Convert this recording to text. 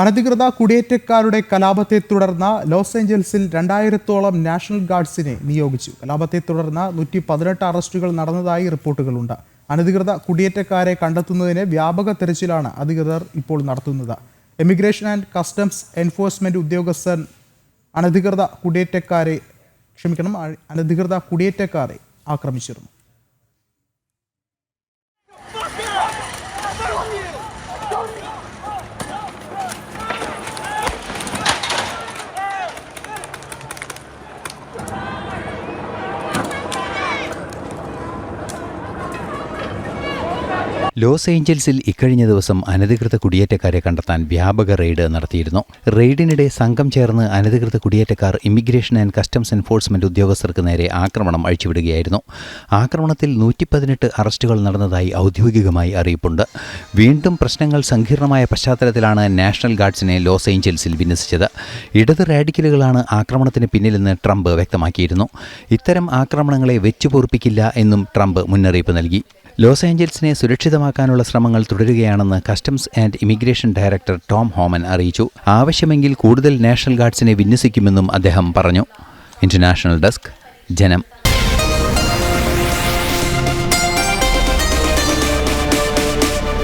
അനധികൃത കുടിയേറ്റക്കാരുടെ കലാപത്തെ തുടർന്ന് ലോസ് ഏഞ്ചൽസിൽ രണ്ടായിരത്തോളം നാഷണൽ ഗാർഡ്സിനെ നിയോഗിച്ചു. കലാപത്തെ തുടർന്ന് നൂറ്റി പതിനെട്ട് അറസ്റ്റുകൾ നടന്നതായി റിപ്പോർട്ടുകളുണ്ട്. അനധികൃത കുടിയേറ്റക്കാരെ കണ്ടെത്തുന്നതിന് വ്യാപക തെരച്ചിലാണ് അധികൃതർ ഇപ്പോൾ നടത്തുന്നത്. എമിഗ്രേഷൻ ആൻഡ് കസ്റ്റംസ് എൻഫോഴ്സ്മെന്റ് ഉദ്യോഗസ്ഥൻ അനധികൃത കുടിയേറ്റക്കാരെ ക്ഷമിക്കണം അനധികൃത കുടിയേറ്റക്കാരെ ആക്രമിച്ചിരുന്നു. ലോസ് ഏഞ്ചൽസിൽ ഇക്കഴിഞ്ഞ ദിവസം അനധികൃത കുടിയേറ്റക്കാരെ കണ്ടെത്താൻ വ്യാപക റെയ്ഡ് നടത്തിയിരുന്നു. റെയ്ഡിനിടെ സംഘം ചേർന്ന് അനധികൃത കുടിയേറ്റക്കാർ ഇമിഗ്രേഷൻ ആൻഡ് കസ്റ്റംസ് എൻഫോഴ്സ്മെന്റ് ഉദ്യോഗസ്ഥർക്ക് നേരെ ആക്രമണം അഴിച്ചുവിടുകയായിരുന്നു. ആക്രമണത്തിൽ നൂറ്റി പതിനെട്ട് അറസ്റ്റുകൾ നടന്നതായി ഔദ്യോഗികമായി അറിയിപ്പുണ്ട്. വീണ്ടും പ്രശ്നങ്ങൾ സങ്കീർണമായ പശ്ചാത്തലത്തിലാണ് നാഷണൽ ഗാർഡ്സിനെ ലോസ് ഏഞ്ചൽസിൽ വിന്യസിച്ചത്. ഇടത് റാഡിക്കലുകളാണ് ആക്രമണത്തിന് പിന്നിലെന്ന് ട്രംപ് വ്യക്തമാക്കിയിരുന്നു. ഇത്തരം ആക്രമണങ്ങളെ വെച്ചുപൊറുപ്പിക്കില്ല എന്നും ട്രംപ് മുന്നറിയിപ്പ് നൽകി. ലോസ് ഏഞ്ചൽസിനെ സുരക്ഷിതമാക്കാനുള്ള ശ്രമങ്ങൾ തുടരുകയാണെന്ന് customs and immigration director Tom Homan അറിയിച്ചു. ആവശ്യമെങ്കിൽ കൂടുതൽ നാഷണൽ ഗാർഡ്സിനെ വിന്യസിക്കുമെന്നും അദ്ദേഹം പറഞ്ഞു. ഇന്റർനാഷണൽ ഡെസ്ക് ജനം.